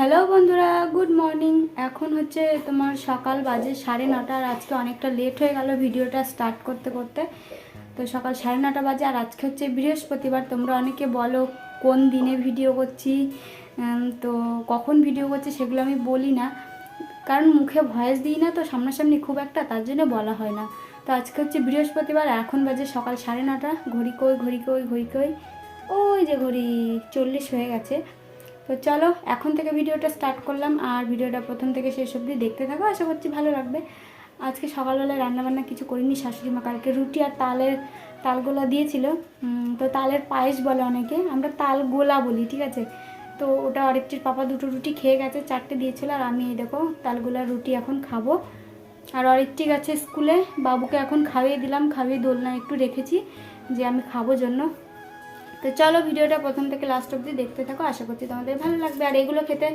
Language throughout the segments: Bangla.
হ্যালো বন্ধুরা গুড মর্নিং এখন হচ্ছে তোমার সকাল বাজে সাড়ে নটা আর আজকে অনেকটা লেট হয়ে গেল ভিডিওটা স্টার্ট করতে করতে। তো সকাল সাড়ে নটা বাজে আর আজকে হচ্ছে বৃহস্পতিবার। তোমরা অনেকে বলো কোন দিনে ভিডিও করছি তো কখন ভিডিও করছি সেগুলো আমি বলি না। কারণ মুখে ভয়েস দিই না তো সামনাসামনি খুব একটা, তার জন্য বলা হয় না। তো আজকে হচ্ছে বৃহস্পতিবার এখন বাজে সকাল সাড়ে নটা। ঘড়ি কই ঘড়ি কই ঘড়ি কই? ওই যে ঘড়ি, চল্লিশ হয়ে গেছে। তো চলো, এখন থেকে ভিডিওটা স্টার্ট করলাম আর ভিডিওটা প্রথম থেকে শেষ অবধি দেখতে থাকো, আশা করছি ভালো লাগবে। আজকে সকালবেলায় রান্নাবান্না কিছু করিনি, শাশুড়ি মা কালকে রুটি আর তালের তালগোলা দিয়েছিল। তো তালের পায়েস বলে অনেকে, আমরা তাল গোলা বলি, ঠিক আছে? তো ওটা আরেকটির পাপা দুটো রুটি খেয়ে গেছে, চারটে দিয়েছিল আর আমি এই দেখো তালগোলার রুটি এখন খাব। আর অরেকটি গেছে স্কুলে, বাবুকে এখন খাইয়ে দিলাম, খাইয়ে দোলনা একটু রেখেছি যে আমি খাব জন্য। তো চলো ভিডিওটা প্রথম থেকে লাস্ট অবধি দেখতে থাকো, আশা করছি তোমাদের ভালো লাগবে। আর এগুলো খেতে,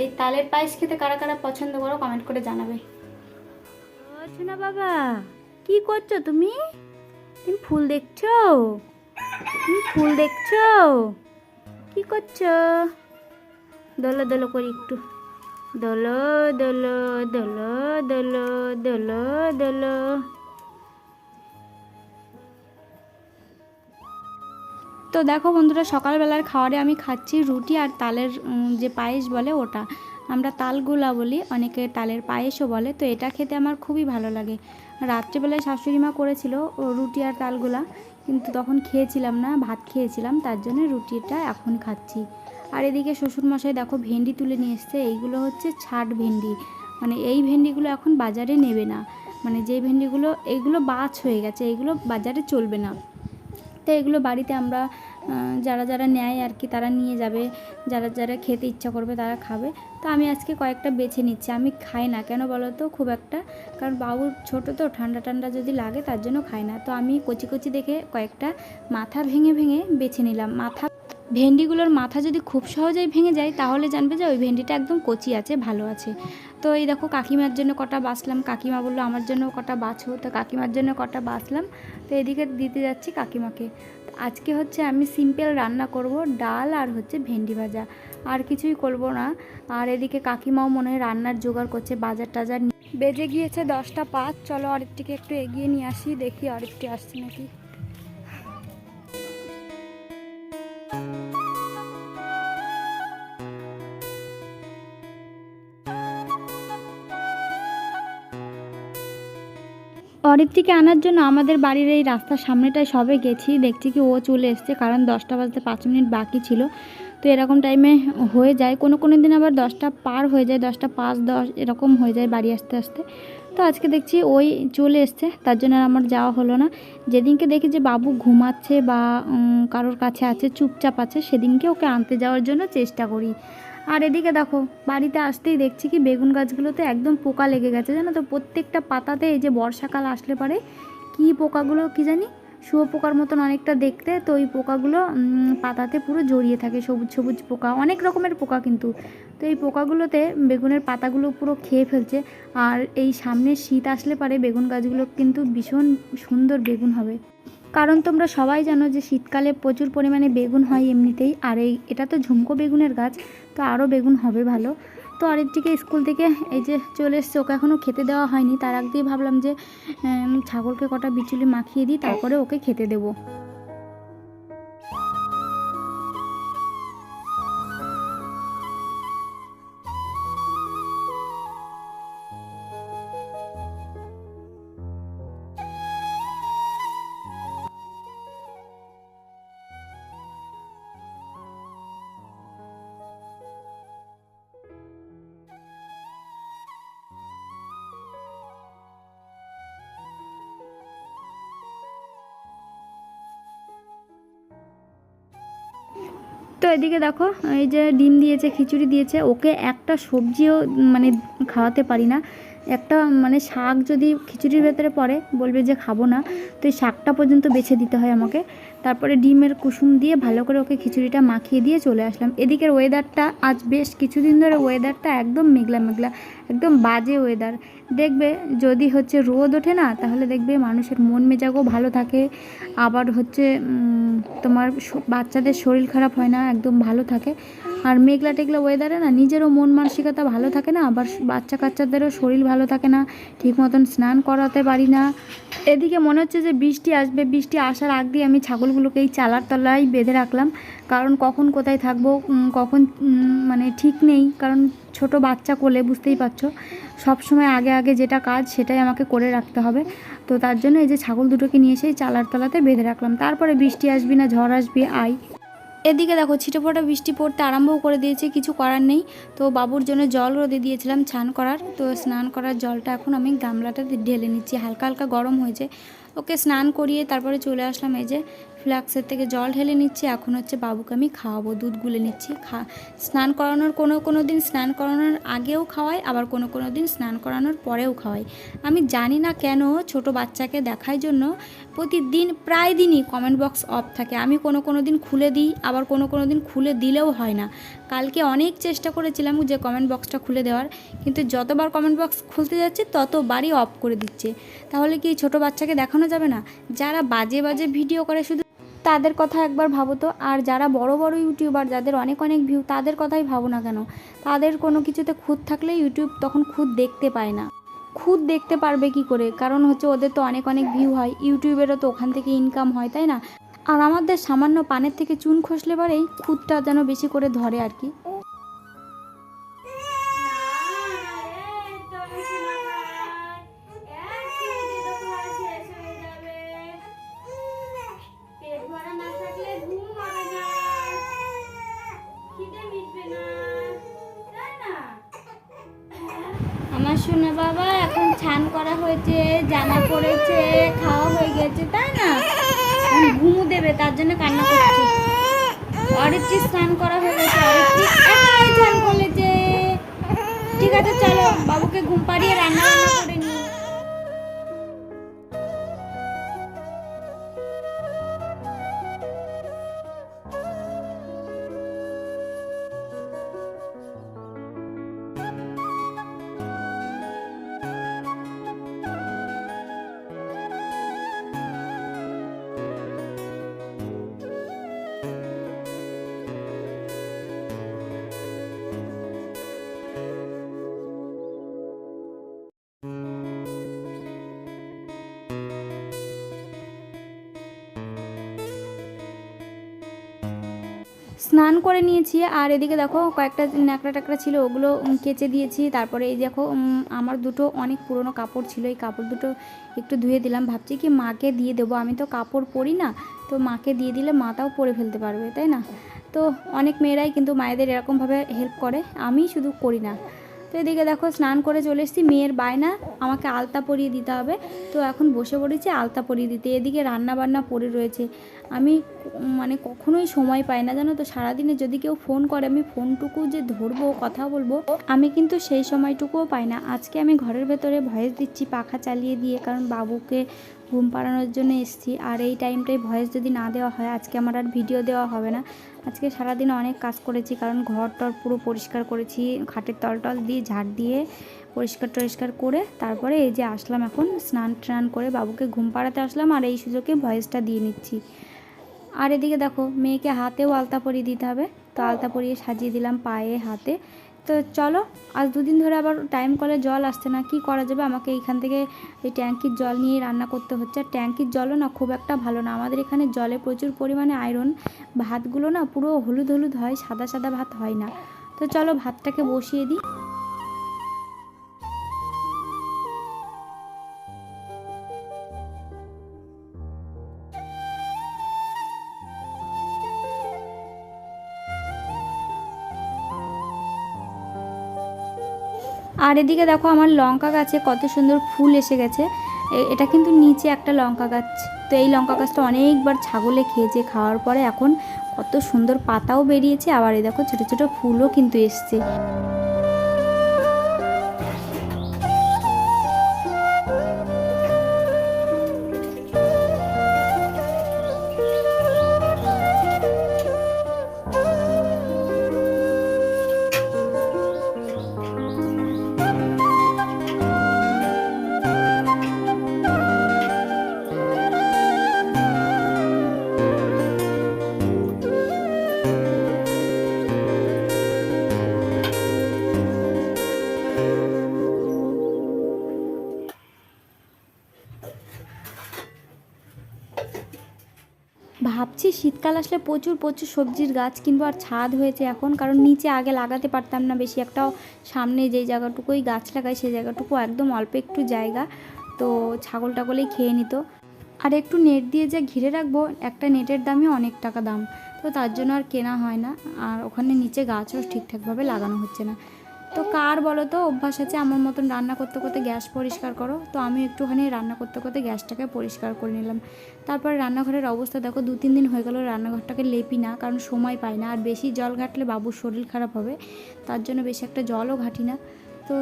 এই তালের পায়েস খেতে কারা কারা পছন্দ করো কমেন্ট করে জানাবে। না বাবা, কি করছ তুমি? তুমি ফুল দেখছ? তুমি ফুল দেখছ? কি করছ? দোলো দোলো করি একটু। দোলো দোলো দোলো দোলো দোলো দোলো। তো দেখো বন্ধুরা, সকালবেলার খাবারে আমি খাচ্ছি রুটি আর তালের যে পায়েস বলে ওটা। আমরা তালগুলা বলি, অনেকে তালের পায়েসও বলে, তো এটা খেতে আমার খুবই ভালো লাগে। রাত্রিবেলায় শাশুড়ি মা করেছিল রুটি আর তালগুলা, কিন্তু তখন খেয়েছিলাম না, ভাত খেয়েছিলাম, তার জন্য রুটিটা এখন খাচ্ছি। আর এদিকে শ্বশুরমশাই দেখো ভেন্ডি তুলে নিয়ে এসছে, এইগুলো হচ্ছে ছাট ভেন্ডি। মানে এই ভেন্ডিগুলো এখন বাজারে নেবে না। মানে যে ভেন্ডিগুলো এইগুলো বাছ হয়ে গেছে এইগুলো বাজারে চলবে না। তো এগুলো বাড়িতে আমরা যারা যারা নেয় আর কি, তারা নিয়ে যাবে। যারা যারা খেতে ইচ্ছা করবে তারা খাবে। তো আমি আজকে কয়েকটা বেছে নিচ্ছি। আমি খাই না। কেন বলো তো খুব একটা। কারণ বাবুর ছোট তো, ঠান্ডা ঠান্ডা যদি লাগে তার জন্য খাই না। তো আমি কচি কচি দেখে কয়েকটা মাথা ভেঙে ভেঙে বেছে নিলাম। মাথা, ভেন্ডিগুলোর মাথা যদি খুব সহজেই ভেঙে যায়, তাহলে জানবে যে ওই ভেন্ডিটা একদম কচি আছে, ভালো আছে। তো এই দেখো কাকিমার জন্য কটা বাছলাম কাকিমা বলল, আমার জন্য কটা বাছো। তো কাকিমার জন্য কটা বাছলাম তো এদিকে দিতে যাচ্ছি কাকিমাকে। আজকে হচ্ছে আমি সিম্পল রান্না করব, ডাল আর হচ্ছে ভেন্ডি ভাজা। আর কিছুই করব না। আর এদিকে কাকিমাও মনে হয় রান্নার জোগাড় করছে, বাজার টাজার বেজে গিয়েছে দশটা পাঁচ। চলো আরেকটিকে একটু এগিয়ে নিয়ে আসি, দেখি আরেকটি আসছে নাকি। অরিত্রিকে আনার জন্য আমাদের বাড়ির এই রাস্তার সামনেটায় সবে গেছি। দেখছি কি ও চলে এসছে, কারণ দশটা বাজতে পাঁচ মিনিট বাকি ছিল। তো এরকম টাইমে হয়ে যায়। কোনো কোনো দিন আবার দশটা পার হয়ে যায়, দশটা পাঁচ দশ এরকম হয়ে যায় বাড়ি আসতে আসতে। তো আজকে দেখছি ওই চলে এসছে, তার জন্য আমার যাওয়া হলো না। যেদিনকে দেখি যে বাবু ঘুমাচ্ছে বা কারোর কাছে আছে, চুপচাপ আছে, সেদিনকে ওকে আনতে যাওয়ার জন্য চেষ্টা করি। আর এদিকে দেখো, বাড়িতে আসতেই দেখছি কি বেগুন গাছগুলোতে একদম পোকা লেগে গেছে, জানো তো? প্রত্যেকটা পাতাতে এই যে বর্ষাকাল আসলে পারে, কি পোকাগুলো কি জানি? শুয়োপোকার মতন অনেকটা দেখতে, তো ওই পোকাগুলো পাতাতে পুরো জড়িয়ে থাকে, সবুজ সবুজ পোকা, অনেক রকমের পোকা কিন্তু। তো এই পোকাগুলোতে বেগুনের পাতাগুলো পুরো খেয়ে ফেলছে, আর এই সামনে শীত আসলে পারে, বেগুন গাছগুলো কিন্তু ভীষণ সুন্দর বেগুন হবে। কারণ তোমরা সবাই জানো যে শীতকালে প্রচুর পরিমাণে বেগুন হয় এমনিতেই, আর এই, এটা তো ঝুমকো বেগুনের গাছ, তো আরও বেগুন হবে ভালো। তো আরেকটিকে স্কুল থেকে এই যে চলে এসছে, ওকে এখনও খেতে দেওয়া হয়নি, তার আগ দিয়ে ভাবলাম যে ছাগলকে কটা বিচুলি মাখিয়ে দিই, তারপরে ওকে খেতে দেবো। এদিকে দেখো, এই যে ডিম দিয়েছে, খিচুড়ি দিয়েছে, ওকে একটা সবজিও মানে খাওয়াতে পারি না। একটা মানে শাক যদি খিচুড়ির ভেতরে পড়ে, বলবে যে খাব না, তো এই শাকটা পর্যন্ত বেছে দিতে হয় আমাকে। তারপরে ডিমের কুসুম দিয়ে ভালো করে ওকে খিচুড়িটা মাখিয়ে দিয়ে চলে আসলাম। এদিকের ওয়েদারটা আজ বেশ কিছুদিন ধরে ওয়েদারটা একদম মেঘলা মেঘলা, একদম বাজে ওয়েদার দেখবে যদি হচ্ছে রোদ ওঠে না, তাহলে দেখবে মানুষের মন মেজাগও ভালো থাকে। আবার হচ্ছে তোমার বাচ্চাদের শরীর খারাপ হয় না, একদম ভালো থাকে। আর মেঘলা টেঘলা ওয়েদারে না নিজেরও মন মানসিকতা ভালো থাকে না, আবার বাচ্চা কাচ্চাদেরও শরীর ভালো থাকে না, ঠিক মতন স্নান করাতে পারি না। এদিকে মনে হচ্ছে যে বৃষ্টি আসবে, বৃষ্টি আসার আগ দিয়ে আমি ছাগলগুলোকে এই চালার তলায় বেঁধে রাখলাম। কারণ কখন কোথায় থাকব কখন মানে ঠিক নেই, কারণ ছোট বাচ্চা কোলে, বুঝতেই পারছ? সব সময় আগে আগে যেটা কাজ সেটাই আমাকে করে রাখতে হবে। তো তার জন্য এই যে ছাগল দুটোকে নিয়ে এসে চালার তলাতে বেঁধে রাখলাম। তারপরে বৃষ্টি আসবি না, ঝড় আসবি আই এদিকে দেখো ছিটে ফোটা বৃষ্টি পড়তে আরম্ভ করে দিয়েছে, কিছু করার নেই। তো বাবুর জন্য জল রোদে দিয়েছিলাম স্নান করার। তো স্নান করার জলটা এখন আমি গামলাটা ঢেলে নিচ্ছি, হালকা হালকা গরম হয়েছে। ওকে স্নান করিয়ে তারপরে চলে আসলাম এই যে ফ্ল্যাক্সের থেকে জল ঢেলে নিচ্ছি। এখন হচ্ছে বাবুকে আমি খাওয়াবো, দুধ গুলে নিচ্ছি। খা, স্নান করানোর কোনো কোনো দিন স্নান করানোর আগেও খাওয়াই, আবার কোনো কোনো দিন স্নান করানোর পরেও খাওয়াই। আমি জানি না কেন ছোট বাচ্চাকে দেখার জন্য প্রতিদিন প্রায় দিনই কমেন্ট বক্স অফ থাকে। আমি কোনো কোনো দিন খুলে দিই, আবার কোনো কোনো দিন খুলে দিলেও হয় না। কালকে অনেক চেষ্টা করেছিলাম যে কমেন্ট বক্সটা খুলে দেওয়ার, কিন্তু যতবার কমেন্ট বক্স খুলতে যাচ্ছে, ততবারই অফ করে দিচ্ছে। তাহলে কি ছোট বাচ্চাকে দেখানো যাবে না? যারা বাজে বাজে ভিডিও করে শুধু তাদের কথা একবার ভাবো তো। আর যারা বড় বড় ইউটিউবার, যাদের অনেক অনেক ভিউ তাদের কথাই ভাবো না কেন? তাদের কোনো কিছুতে খুদ থাকলে ইউটিউব তখন খুদ দেখতে পায় না। খুদ দেখতে পারবে কি করে? কারণ হচ্ছে ওদের তো অনেক অনেক ভিউ হয়। ইউটিউবেরও তো ওখান থেকে ইনকাম হয়, তাই না? আর আমাদের সামান্য পানের থেকে চুন খসলে পরেই খুদটা যেন বেশি করে ধরে আর কি। হয়েছে, জামা পড়েছে, খাওয়া হয়ে গেছে, তাই না? ঘুমু দেবে, তার জন্য কান্না করছে। অরিত্রি স্নান করা হয়ে গেছে, অরিত্রি স্নান করেছে ঠিক আছে, চলো, বাবুকে ঘুম পাড়িয়ে রান্না করে স্নান করে নিয়েছি, আর এদিকে দেখো কয়েকটা ন্যাকড়া ট্যাকড়া ছিল, ওগুলো কেচে দিয়েছি। তারপরে এই দেখো আমার দুটো অনেক পুরনো কাপড় ছিল, এই কাপড় দুটো একটু ধুয়ে দিলাম। ভাবছি কি মাকে দিয়ে দেবো, আমি তো কাপড় পরি না, তো মাকে দিয়ে দিলে মাতাও পরে ফেলতে পারবে, তাই না? তো অনেক মেয়েরাই কিন্তু মায়েদের এরকমভাবে হেল্প করে আমি শুধু করি না। তো এদিকে দেখো, স্নান করে চলে এসেছি। মেয়ের বায়না, আমাকে আলতা পরিয়ে দিতে হবে। তো এখন বসে পড়েছি আলতা পরিয়ে দিতে। এদিকে রান্না বান্না পড়ে রয়েছে। আমি মানে কখনোই সময় পাই না, জানো তো? সারাদিনে যদি কেউ ফোন করে, আমি ফোনটুকু যে ধরবো, কথা বলব, আমি কিন্তু সেই সময়টুকুও পাই না। আজকে আমি ঘরের ভেতরে ভয়েস দিচ্ছি পাখা চালিয়ে দিয়ে, কারণ বাবুকে ঘুম পাড়ানোর জন্য এসেছি। আর এই টাইমটায় ভয়েস যদি না দেওয়া হয়, আজকে আমার আর ভিডিও দেওয়া হবে না। আজকে সারাদিন অনেক কাজ করেছি, কারণ ঘর টর পুরো পরিষ্কার করেছি, খাটের তল টল দিয়ে ঝাড় দিয়ে পরিষ্কার টরিষ্কার করে তারপরে এই যে আসলাম এখন স্নান টান করে বাবুকে ঘুম পাড়াতে আসলাম আর এই সুযোগে ভয়েসটা দিয়ে নিচ্ছি। আর এদিকে দেখো, মেয়েকে হাতেও আলতা পরিয়ে দিতে হবে। তো আলতা পরিয়ে সাজিয়ে দিলাম পায়ে, হাতে। তো চলো, আজ দুদিন ধরে আবার টাইম কলে জল আসছে না, কি করা যাবে? আমাকে এইখান থেকে এই ট্যাঙ্কির জল নিয়ে রান্না করতে হচ্ছে। আর ট্যাঙ্কির জলও না খুব একটা ভালো না। আমাদের এখানে জলে প্রচুর পরিমাণে আয়রন ভাতগুলো না পুরো হলুদ হলুদ হয়, সাদা সাদা ভাত হয় না। তো চলো ভাতটাকে বসিয়ে দিই। আর এদিকে দেখো আমার লঙ্কা গাছে কত সুন্দর ফুল এসে গেছে। এ- এটা কিন্তু নিচে একটা লঙ্কা গাছ। তো এই লঙ্কা গাছটা অনেকবার ছাগলে খেয়েছে, খাওয়ার পরে এখন কত সুন্দর পাতাও বেরিয়েছে। আবার এই দেখো ছোটো ছোটো ফুলও কিন্তু এসছে। ভেবেছি শীতকাল আসলে প্রচুর প্রচুর সবজির গাছ কিনবো আর ছাদ হয়েছে এখন। কারণ নিচে আগে লাগাতে পারতাম না বেশি, একটাও সামনে যেই জায়গাটুকুই গাছ লাগাই সেই জায়গাটুকু একদম অল্প একটু জায়গা। তো ছাগল টাগলেই খেয়ে নিত। আর একটু নেট দিয়ে যে ঘিরে রাখব, একটা নেটের দামই অনেক টাকা দাম। তো তার জন্য আর কেনা হয় না। আর ওখানে নিচে গাছও ঠিকঠাকভাবে লাগানো হচ্ছে না। তো কার বলো তো? অভ্যাস আছে আমার মতন রান্না করতে করতে গ্যাস পরিষ্কার করো। তো আমি একটুখানি রান্না করতে করতে গ্যাসটাকে পরিষ্কার করে নিলাম। তারপরে রান্নাঘরের অবস্থা দেখো, দু তিন দিন হয়ে গেল রান্নাঘরটাকে লেপি না, কারণ সময় পাই না। আর বেশি জল ঘাটলে বাবুর শরীর খারাপ হবে, তার জন্য বেশি একটা জলও ঘাটি না। তো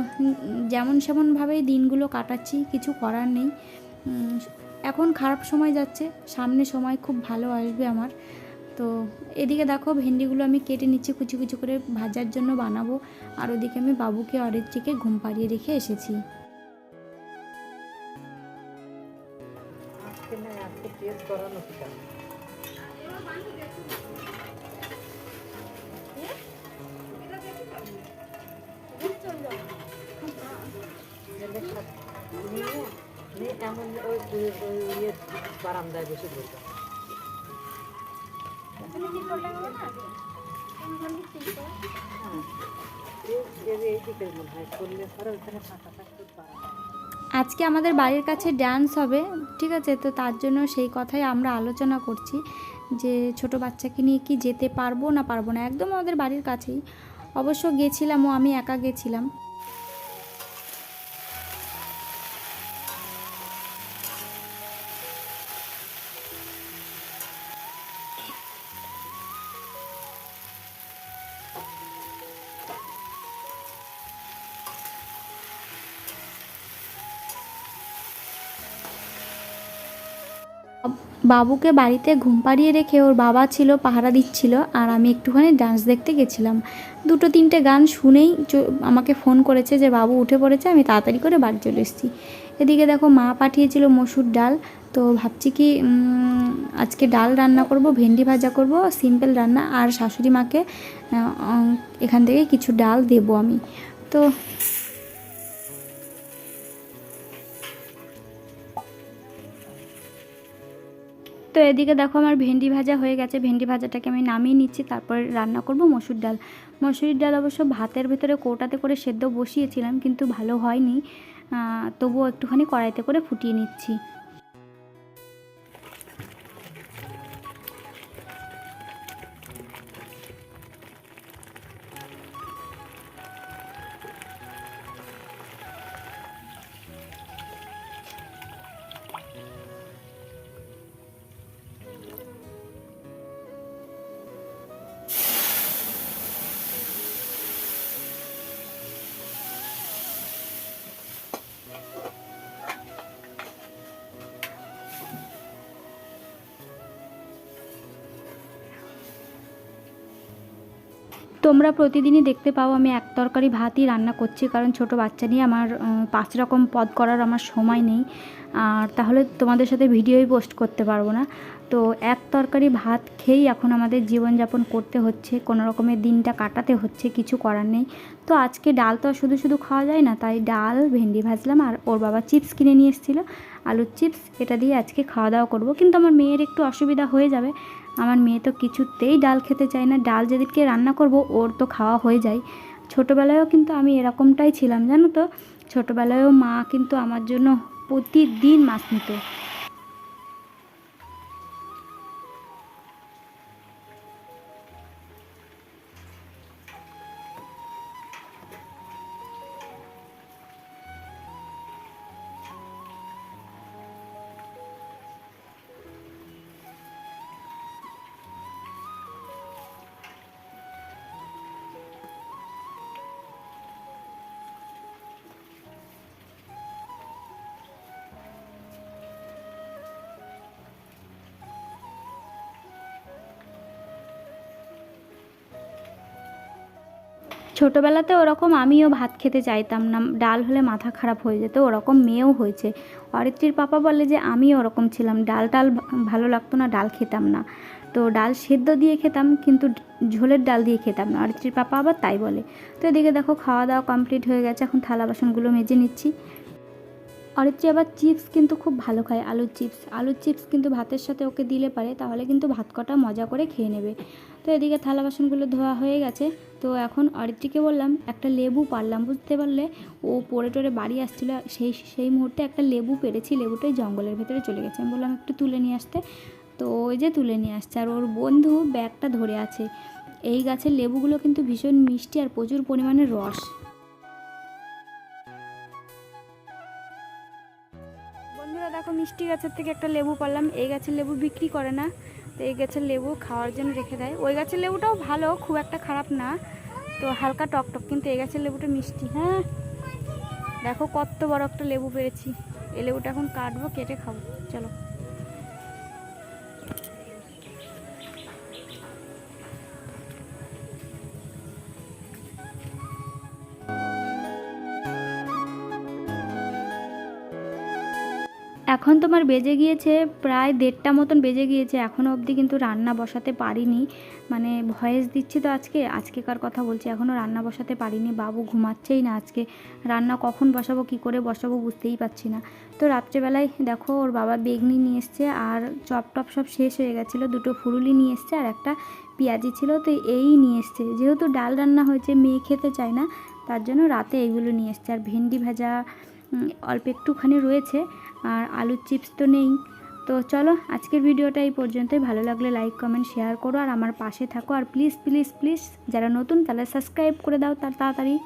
যেমন সেমনভাবেই দিনগুলো কাটাচ্ছি, কিছু করার নেই। এখন খারাপ সময় যাচ্ছে, সামনে সময় খুব ভালো আসবে আমার। তো এদিকে দেখো, ভেন্ডিগুলো আমি কেটে নিচ্ছি, কুচি কুচি করে ভাজার জন্য বানাবো। আর ওদিকে আমি বাবুকে অরিত্রিকে ঘুম পাড়িয়ে রেখে এসেছি। এমন ওই বারান্দায় বসে বলতাম আজকে আমাদের বাড়ির কাছে ড্যান্স হবে, ঠিক আছে? তো তার জন্য সেই কথাই আমরা আলোচনা করছি যে ছোট বাচ্চাকে নিয়ে কি যেতে পারব না পারব না, একদম আমাদের বাড়ির কাছেই। অবশ্য গেছিলাম ও, আমি একা গেছিলাম। বাবুকে বাড়িতে ঘুম পাড়িয়ে রেখে ওর বাবা ছিল, পাহারা দিচ্ছিল আর আমি একটুখানি ডান্স দেখতে গেছিলাম। দুটো তিনটে গান শুনেই আমাকে ফোন করেছে যে, বাবু উঠে পড়েছে, আমি তাড়াতাড়ি করে বাড়ি চলে এসেছি। এদিকে দেখো মা পাঠিয়েছিল মসুর ডাল। তো ভাবছি কি আজকে ডাল রান্না করব, ভেন্ডি ভাজা করব সিম্পল রান্না আর শাশুড়ি মাকে এখান থেকে কিছু ডাল দেবো আমি। তো তো এদিকে দেখো আমার ভেন্ডি ভাজা হয়ে গেছে। ভেন্ডি ভাজাটাকে আমি নামিয়ে নিচ্ছি, তারপর রান্না করব মসুর ডাল। মসুরির ডাল অবশ্য ভাতের ভেতরে কোটাতে করে সেদ্ধ বসিয়েছিলাম, কিন্তু ভালো হয়নি। তবুও একটুখানি কড়াইতে করে ফুটিয়ে নিচ্ছি। তোমরা প্রতিদিনই দেখতে পাও আমি এক তরকারি ভাতই রান্না করছি, কারণ ছোট বাচ্চা নিয়ে আমার পাঁচ রকম পদ করার আমার সময় নেই। আর তাহলে তোমাদের সাথে ভিডিওই পোস্ট করতে পারব না। তো এক তরকারি ভাত খেয়েই এখন আমাদের জীবনযাপন করতে হচ্ছে, কোনো রকমের দিনটা কাটাতে হচ্ছে, কিছু করার নেই। তো আজকে ডাল তো শুধু শুধু খাওয়া যায় না, তাই ডাল, ভেন্ডি ভাজলাম আর ওর বাবা চিপস কিনে নিয়ে এসেছিল, আলুর চিপস, এটা দিয়ে আজকে খাওয়া দাওয়া করব। কিন্তু আমার মেয়ের একটু অসুবিধা হয়ে যাবে আমার মেয়ে তো কিছুতেই ডাল খেতে চায় না। ডাল যেদিনকে রান্না করব, ওর তো খাওয়া হয়ে যায়। ছোটোবেলায়ও কিন্তু আমি এরকমটাই ছিলাম, জানো তো? ছোটোবেলায়ও মা কিন্তু আমার জন্য প্রতিদিন মাছ নিত। ছোটোবেলাতে ওরকম আমিও ভাত খেতে চাইতাম না। ডাল হলে মাথা খারাপ হয়ে যেত, ওরকম মেয়েও হয়েছে। অরিত্রীর পাপা বলে যে আমি ওরকম ছিলাম। ডাল টাল ভালো লাগতো না, ডাল খেতাম না। তো ডাল সেদ্ধ দিয়ে খেতাম, কিন্তু ঝোলের ডাল দিয়ে খেতাম না। অরিত্রীর পাপা আবার তাই বলে। তো এদিকে দেখো খাওয়া দাওয়া কমপ্লিট হয়ে গেছে, এখন থালা বাসনগুলো মেজে নিচ্ছি। অরিত্রি আবার চিপস কিন্তু খুব ভালো খায়, আলুর চিপস। আলুর চিপস কিন্তু ভাতের সাথে ওকে দিলে পারে, তাহলে কিন্তু ভাত কটা মজা করে খেয়ে নেবে। তো এদিকে থালা বাসনগুলো ধোয়া হয়ে গেছে। তো এখন অরিত্রিকে বললাম, একটা লেবু পারলাম, বুঝতে পারলে? ও পরে টরে বাড়ি আসছিল, সেই সেই মুহূর্তে একটা লেবু পেরেছি, লেবুটাই জঙ্গলের ভেতরে চলে গেছে। আমি বললাম, একটু তুলে নিয়ে আসতে। তো ওই যে তুলে নিয়ে আসছে, আর ওর বন্ধু ব্যাগটা ধরে আছে। এই গাছের লেবুগুলো কিন্তু ভীষণ মিষ্টি আর প্রচুর পরিমাণে রস। বন্ধুরা, দেখো মিষ্টি গাছের থেকে একটা লেবু পারলাম। এই গাছের লেবু বিক্রি করে না। তো এই গাছের লেবু খাওয়ার জন্য রেখে দেয়। ওই গাছের লেবুটাও ভালো, খুব একটা খারাপ না। তো হালকা টকটক কিন্তু এই গাছের লেবুটা মিষ্টি হ্যাঁ। দেখো কত বড় একটা লেবু পেরেছি। এই লেবুটা এখন কাটবো, কেটে খাব। চলো। এখন তোমার বেজে গিয়েছে প্রায় দেড়টা মতন বেজে গিয়েছে। এখনও অবধি কিন্তু রান্না বসাতে পারিনি। মানে ভয়েস দিচ্ছি তো আজকে। আজকেকার কথা বলছি এখনও রান্না বসাতে পারিনি। বাবু ঘুমাচ্ছেই না আজকে। রান্না কখন বসাবো, কি করে বসাবো বুঝতেই পারছি না। তো রাত্রেবেলায় দেখো ওর বাবা বেগনি নিয়ে এসছে আর চপ টপ সব শেষ হয়ে গেছিল। দুটো ফুরুলি নিয়ে এসছে আর একটা পেঁয়াজি ছিল। তো এই নিয়ে এসছে। যেহেতু ডাল রান্না হয়েছে, মেয়ে খেতে চায় না, তার জন্য রাতে এগুলো নিয়ে এসছে। আর ভেন্ডি ভাজা অল্প একটুখানি রয়েছে। আর আলুর চিপস তো নেই। তো চলো, আজকের ভিডিওটা এই পর্যন্তই। ভালো লাগলে লাইক কমেন্ট শেয়ার করো আর আমার পাশে থাকো। আর প্লিজ প্লিজ প্লিজ যারা নতুন তারা সাবস্ক্রাইব করে দাও তার তাড়াতাড়ি।